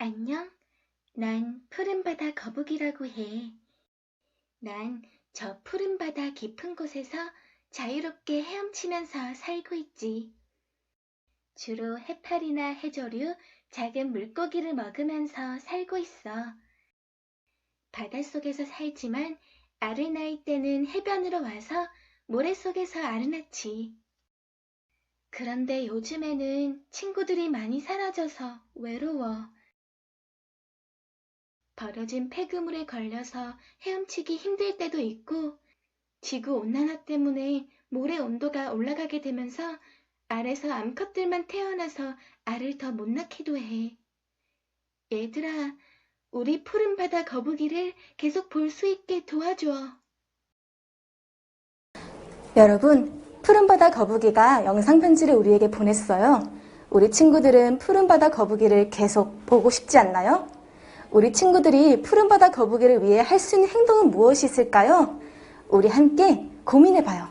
안녕. 난 푸른 바다 거북이라고 해. 난 저 푸른 바다 깊은 곳에서 자유롭게 헤엄치면서 살고 있지. 주로 해파리나 해조류, 작은 물고기를 먹으면서 살고 있어. 바닷속에서 살지만 낳을 때는 해변으로 와서 모래 속에서 낳지. 그런데 요즘에는 친구들이 많이 사라져서 외로워. 버려진 폐기물에 걸려서 헤엄치기 힘들 때도 있고, 지구 온난화 때문에 모래 온도가 올라가게 되면서 알에서 암컷들만 태어나서 알을 더 못 낳기도 해. 얘들아, 우리 푸른 바다 거북이를 계속 볼 수 있게 도와줘. 여러분, 푸른 바다 거북이가 영상 편지를 우리에게 보냈어요. 우리 친구들은 푸른 바다 거북이를 계속 보고 싶지 않나요? 우리 친구들이 푸른바다 거북이를 위해 할 수 있는 행동은 무엇이 있을까요? 우리 함께 고민해 봐요.